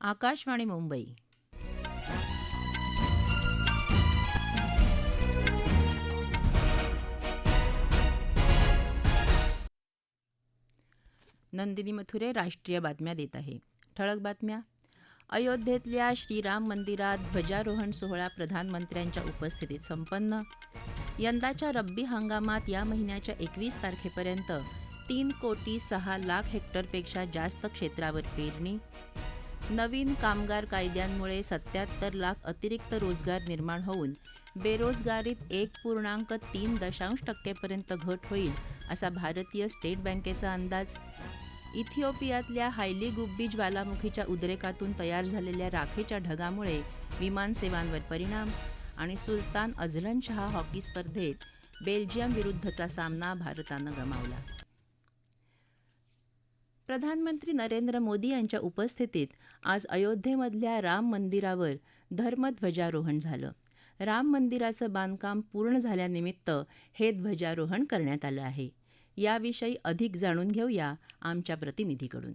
आकाशवाणी मुंबई. नंदिनी मथुरे राष्ट्रीय बातम्या देत आहे. ठळक बातम्या. अयोध्येतल्या श्रीराम मंदिरात ध्वजारोहण सोहळा प्रधानमंत्र्यांच्या उपस्थितीत संपन्न. यंदाच्या रब्बी हंगामात या महिन्याच्या एकवीस तारखेपर्यंत तीन कोटी सहा लाख हेक्टरपेक्षा जास्त क्षेत्रावर पेरणी. नवीन कामगार कायद्यांमुळे सत्याहत्तर लाख अतिरिक्त रोजगार निर्माण होऊन बेरोजगारीत एक पूर्णांक तीन दशांश टक्केपर्यंत घट होईल असा भारतीय स्टेट बँकेचा अंदाज. इथिओपियातल्या हायली गुब्बी ज्वालामुखीच्या उद्रेकातून तयार झालेल्या राखेच्या ढगामुळे विमानसेवांवर परिणाम आणि सुलतान अझलन शहा हॉकी स्पर्धेत बेल्जियम विरुद्धचा सामना भारतानं गमावला. प्रधानमंत्री नरेंद्र मोदी यांच्या उपस्थितीत आज अयोध्येमधल्या राम मंदिरावर धर्मध्वजारोहण झालं. राम मंदिराचं बांधकाम पूर्ण झाल्यानिमित्त हे ध्वजारोहण करण्यात आलं आहे. याविषयी अधिक जाणून घेऊया आमच्या प्रतिनिधीकडून.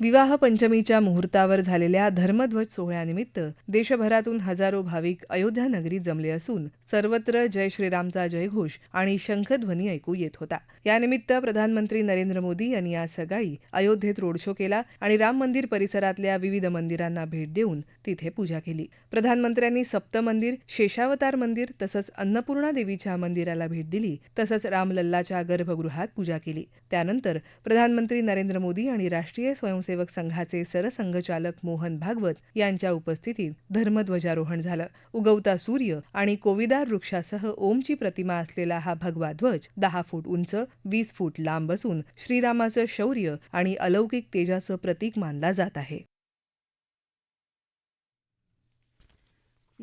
विवाह पंचमीच्या मुहूर्तावर झालेल्या धर्मध्वज सोहळ्यानिमित्त देशभरातून हजारो भाविक अयोध्या नगरीत जमले असून सर्वत्र जय श्रीरामचा जयघोष आणि शंखध्वनी ऐकू येत होता. यानिमित्त प्रधानमंत्री नरेंद्र मोदी यांनी आज सकाळी अयोध्येत रोड शो केला आणि राम मंदिर परिसरातल्या विविध मंदिरांना भेट देऊन तिथे पूजा केली. प्रधानमंत्र्यांनी सप्त मंदिर शेषावतार मंदिर तसंच अन्नपूर्णा देवीच्या मंदिराला भेट दिली. तसंच रामलल्लाच्या गर्भगृहात पूजा केली. त्यानंतर प्रधानमंत्री नरेंद्र मोदी आणि राष्ट्रीय स्वयंसेवक संघाचे सरसंघचालक मोहन भागवत यांच्या उपस्थितीत धर्मध्वजारोहण झालं. उगवता सूर्य आणि कोविदार वृक्षासह ओमची प्रतिमा असलेला हा भगवा ध्वज दहा फूट उंच वीस फूट लांब असून श्रीरामाचं शौर्य आणि अलौकिक तेजाचं प्रतीक मानला जात आहे.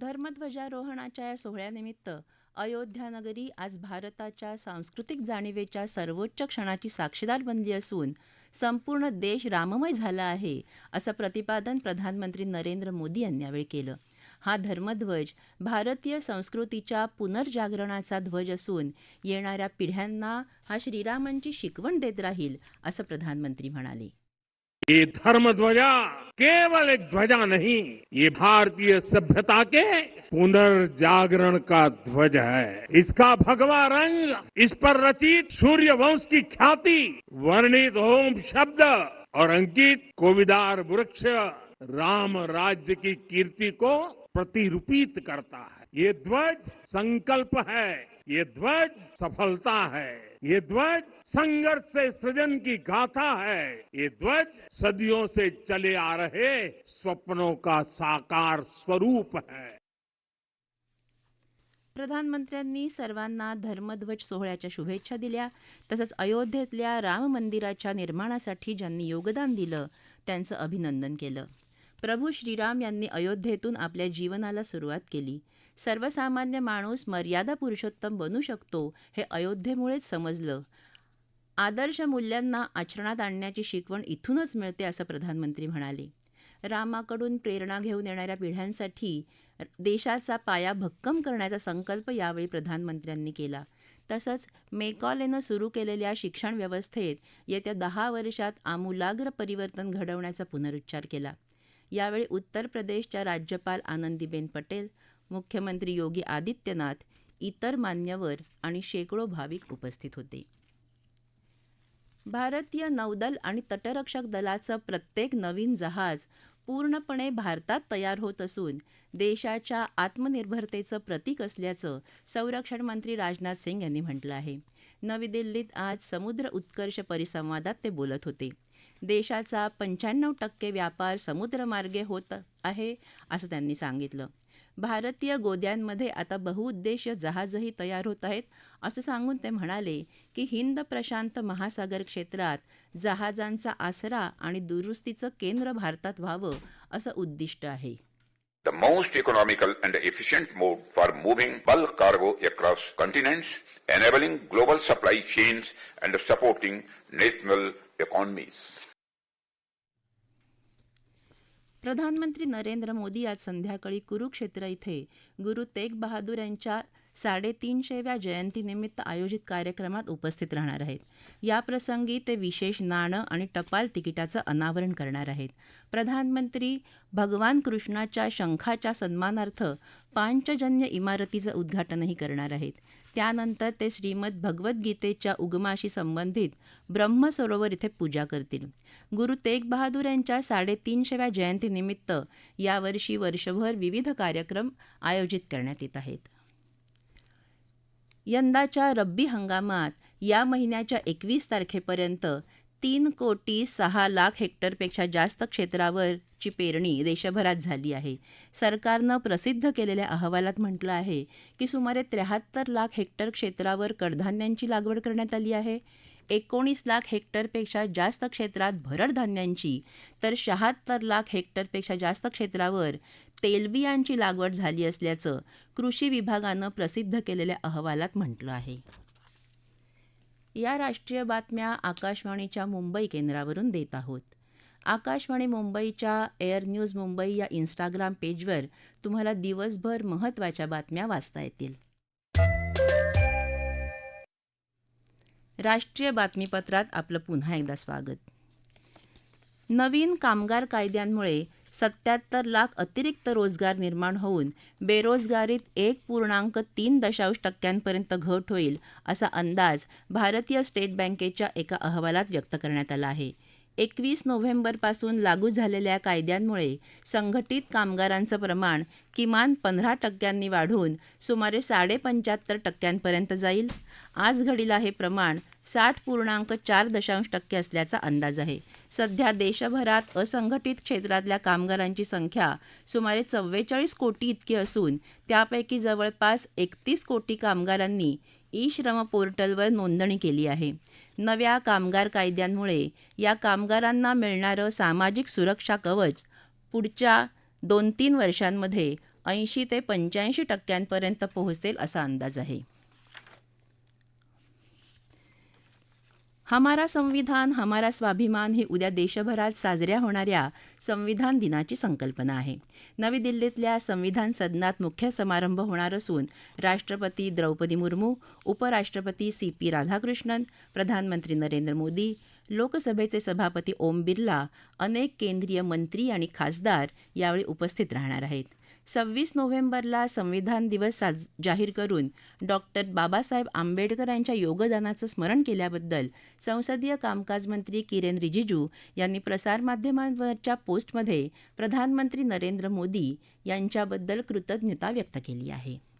धर्मध्वजारोहणाच्या या सोहळ्यानिमित्त अयोध्यानगरी आज भारताच्या सांस्कृतिक जाणीवेच्या सर्वोच्च क्षणाची साक्षीदार बनली असून संपूर्ण देश राममय झाला आहे असं प्रतिपादन प्रधानमंत्री नरेंद्र मोदी यांनी यावेळी केलं. हा धर्मध्वज भारतीय संस्कृतीच्या पुनर्जागरणाचा ध्वज असून येणाऱ्या पिढ्यांना हा श्रीरामांची शिकवण देत राहील असं प्रधानमंत्री म्हणाले. ये धर्म ध्वजा केवल एक ध्वजा नहीं, ये भारतीय सभ्यता के पुनर्जागरण का ध्वज है। इसका भगवा रंग, इस पर रचित सूर्य वंश की ख्याति, वर्णित ओम शब्द और अंकित कोविदार वृक्ष राम राज्य की कीर्ति को प्रतिरूपित करता है। ये ध्वज संकल्प है। ये ध्वज सफलता है ये ध्वज संघर्ष से सृजन की गाथा है ये ध्वज सदियों से चले आ रहे स्वप्नों का साकार स्वरूप है। प्रधानमंत्र्यांनी सर्वांना धर्मध्वज सोहळ्याच्या शुभेच्छा दिल्या तसंच अयोध्येतल्या राम मंदिराच्या निर्माणासाठी ज्यांनी योगदान दिलं त्यांचं अभिनंदन केलं. प्रभू श्रीराम यांनी अयोध्येतून आपल्या जीवनाला सुरुवात केली. सर्वसामान्य माणूस मर्यादा पुरुषोत्तम बनू शकतो हे अयोध्येमुळेच समजलं. आदर्श मूल्यांना आचरणात आणण्याची शिकवण इथूनच मिळते असं प्रधानमंत्री म्हणाले. रामाकडून प्रेरणा घेऊन येणाऱ्या पिढ्यांसाठी देशाचा पाया भक्कम करण्याचा संकल्प यावेळी प्रधानमंत्र्यांनी केला. तसंच मेकॉलेनं सुरू केलेल्या शिक्षण व्यवस्थेत येत्या दहा वर्षात आमूलाग्र परिवर्तन घडवण्याचा पुनरुच्चार केला. यावेळी उत्तर प्रदेशच्या राज्यपाल आनंदीबेन पटेल मुख्यमंत्री योगी आदित्यनाथ इतर मान्यवर आणि शेकडो भाविक उपस्थित होते. भारतीय नौदल आणि तटरक्षक दलाचं प्रत्येक नवीन जहाज पूर्णपणे भारतात तयार होत असून देशाच्या आत्मनिर्भरतेचं प्रतीक असल्याचं संरक्षण मंत्री राजनाथ सिंग यांनी म्हटलं आहे. नवी दिल्लीत आज समुद्र उत्कर्ष परिसंवादात ते बोलत होते. देशाचा पंच्याण्णव टक्के व्यापार समुद्रमार्गे होत आहे असं त्यांनी सांगितलं. भारतीय गोद्यांमध्ये आता बहुउद्देशीय जहाजही तयार होत आहेत असं सांगून ते म्हणाले की हिंद प्रशांत महासागर क्षेत्रात जहाजांचा आसरा आणि दुरुस्तीचं केंद्र भारतात व्हावं असं उद्दिष्ट आहे the most economical and efficient mode for moving bulk cargo across continents, enabling global supply chains and supporting national economies. प्रधानमंत्री नरेंद्र मोदी आज संध्याकाळी कुरुक्षेत्र इथे गुरु तेग बहादूर यांच्या साडेतीनशेव्या जयंतीनिमित्त आयोजित कार्यक्रमात उपस्थित राहणार आहेत. याप्रसंगी ते विशेष नाणं आणि टपाल तिकिटाचं अनावरण करणार आहेत. प्रधानमंत्री भगवान कृष्णाच्या शंखाच्या सन्मानार्थ पांचजन्य इमारतीचं उद्घाटनही करणार आहेत. त्यानंतर ते श्रीमद भगवद्गीतेच्या उगमाशी संबंधित ब्रह्मसरोवर इथे पूजा करतील. गुरु तेग बहादूर यांच्या साडेतीनशेव्या जयंतीनिमित्त यावर्षी वर्षभर विविध कार्यक्रम आयोजित करण्यात येत आहेत. यंदाच्या रब्बी हंगामात या महिन्याच्या एकवीस तारखेपर्यंत तीन कोटी सहा लाख हेक्टरपेक्षा जास्त क्षेत्रावरची पेरणी देशभरात झाली आहे. सरकारनं प्रसिद्ध केलेल्या अहवालात म्हटलं आहे की सुमारे त्र्याहत्तर लाख हेक्टर क्षेत्रावर कडधान्यांची लागवड करण्यात आली आहे. एकोणीस लाख हेक्टरपेक्षा जास्त क्षेत्रात भरड धान्यांची तर शहात्तर लाख हेक्टरपेक्षा जास्त क्षेत्रावर तेलबियांची लागवड झाली असल्याचं कृषी विभागानं प्रसिद्ध केलेल्या अहवालात म्हटलं आहे. या राष्ट्रीय बातम्या आकाशवाणीच्या मुंबई केंद्रावरून देत आहोत. आकाशवाणी मुंबईच्या एअर न्यूज मुंबई या इंस्टाग्राम पेजवर तुम्हाला दिवसभर महत्त्वाच्या बातम्या वाचता येतील. राष्ट्रीय बातमीपत्रात आपलं पुन्हा एकदा स्वागत. नवीन कामगार कायद्यांमुळे सत्याहत्तर लाख अतिरिक्त रोजगार निर्माण होऊन बेरोजगारीत एक पूर्णांक तीन दशांश टक्क्यांपर्यंत घट होईल असा अंदाज भारतीय स्टेट बँकेच्या एका अहवालात व्यक्त करण्यात आला आहे. एकवीस नोव्हेंबरपासून लागू झालेल्या कायद्यांमुळे संघटित कामगारांचं प्रमाण किमान पंधरा टक्क्यांनी वाढून सुमारे साडेपंच्याहत्तर टक्क्यांपर्यंत जाईल. आज घडीला हे प्रमाण साठ पूर्णांक चार दशांश टक्के असल्याचा अंदाज आहे. सध्या देशभरात असंघटित क्षेत्रातल्या कामगारांची संख्या सुमारे चव्वेचाळीस कोटी इतकी असून त्यापैकी जवळपास एकतीस कोटी कामगारांनी ई श्रम पोर्टलवर नोंदणी केली आहे. नव्या कामगार कायद्यांमुळे या कामगारांना मिळणारं सामाजिक सुरक्षा कवच पुढच्या दोन तीन वर्षांमध्ये ऐंशी ते पंच्याऐंशी टक्क्यांपर्यंत पोहोचेल असा अंदाज आहे. हमारा संविधान हमारा स्वाभिमान ही उद्या देशभरात साजऱ्या होणाऱ्या संविधान दिनाची संकल्पना आहे. नवी दिल्लीतल्या संविधान सदनात मुख्य समारंभ होणार असून राष्ट्रपती द्रौपदी मुर्मू उपराष्ट्रपती सी पी राधाकृष्णन प्रधानमंत्री नरेंद्र मोदी लोकसभेचे सभापती ओम बिर्ला अनेक केंद्रीय मंत्री आणि खासदार यावेळी उपस्थित राहणार आहेत. सव्वीस नोव्हेंबरला संविधान दिवस साज जाहीर करून डॉक्टर बाबासाहेब आंबेडकर यांच्या योगदानाचं स्मरण केल्याबद्दल संसदीय कामकाज मंत्री किरेन रिजिजू यांनी प्रसारमाध्यमांवरच्या पोस्टमध्ये प्रधानमंत्री नरेंद्र मोदी यांच्याबद्दल कृतज्ञता व्यक्त केली आहे.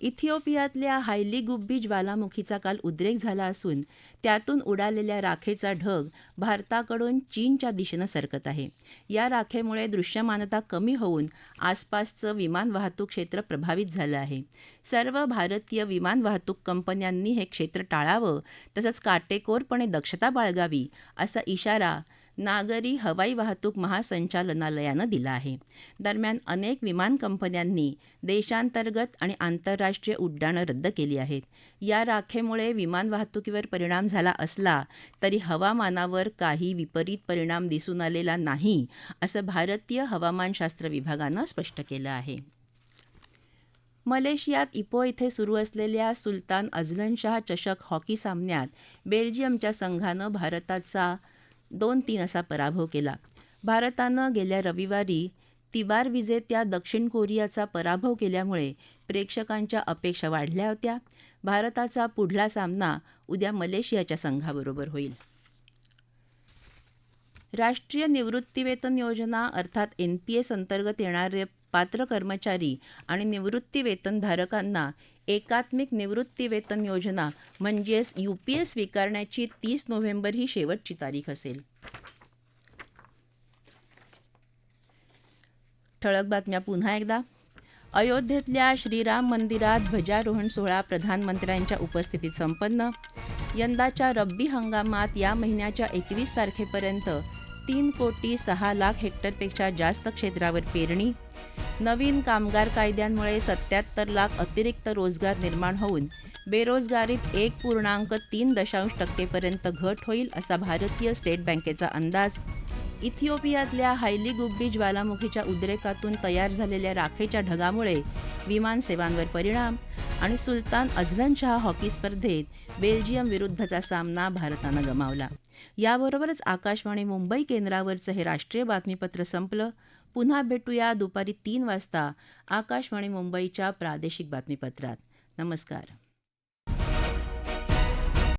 इथिओपियातल्या हायली गुब्बी ज्वालामुखीचा काल उद्रेक झाला असून त्यातून उडालेल्या राखेचा ढग भारताकडून चीनच्या दिशेनं सरकत आहे. या राखेमुळे दृश्यमानता कमी होऊन आसपासचं विमान वाहतूक क्षेत्र प्रभावित झालं आहे. सर्व भारतीय विमान वाहतूक कंपन्यांनी हे क्षेत्र टाळावं तसंच काटेकोरपणे दक्षता बाळगावी असा इशारा नागरी हवाई वाहतूक महासंचालनालयानं दिला आहे. दरम्यान अनेक विमान कंपन्यांनी देशांतर्गत आणि आंतरराष्ट्रीय उड्डाणं रद्द केली आहेत. या राखेमुळे विमान वाहतुकीवर परिणाम झाला असला तरी हवामानावर काही विपरीत परिणाम दिसून आलेला नाही असं भारतीय हवामानशास्त्र विभागानं स्पष्ट केलं आहे. मलेशियात इपो इथे सुरू असलेल्या सुलतान अझलन शाह चषक हॉकी सामन्यात बेल्जियमच्या संघानं भारताचा दोन तीन असा पराभव केला. भारतानं गेल्या रविवारी तिबार विजेत्या दक्षिण कोरियाचा पराभव केल्यामुळे प्रेक्षकांच्या अपेक्षा वाढल्या होत्या. भारताचा पुढला सामना उद्या मलेशियाच्या संघाबरोबर होईल. राष्ट्रीय निवृत्तीवेतन योजना अर्थात एन पी एस अंतर्गत येणारे पात्र कर्मचारी आणि निवृत्तीवेतनधारकांना एकात्मिक निवृत्तीवेतन योजना म्हणजेच यू पी एस स्वीकारण्याची तीस नोव्हेंबर ही शेवटची तारीख असेल. ठळक बातम्या पुन्हा एकदा. अयोध्येतल्या श्रीराम मंदिरात ध्वजारोहण सोहळा प्रधानमंत्र्यांच्या उपस्थितीत संपन्न. यंदाच्या रब्बी हंगामात या महिन्याच्या एकवीस तारखेपर्यंत तीन कोटी सहा लाख हेक्टरपेक्षा जास्त क्षेत्रावर पेरणी. नवीन कामगार कायद्यांमुळे सत्याहत्तर लाख अतिरिक्त रोजगार निर्माण होऊन बेरोजगारीत एक पूर्णांक तीन दशांश टक्केपर्यंत घट होईल असा भारतीय स्टेट बँकेचा अंदाज. इथिओपियातल्या हायली गुब्बी ज्वालामुखीच्या उद्रेकातून तयार झालेल्या राखेच्या ढगामुळे विमान सेवांवर परिणाम आणि सुलतान अझलन शाह हॉकी स्पर्धेत बेल्जियम विरुद्धचा सामना भारतानं गमावला. याबरोबरच आकाशवाणी मुंबई केंद्रावरचं हे राष्ट्रीय बातमीपत्र संपलं. पुन्हा भेटूया दुपारी तीन वाजता आकाशवाणी मुंबईच्या प्रादेशिक बातमीपत्रात. नमस्कार.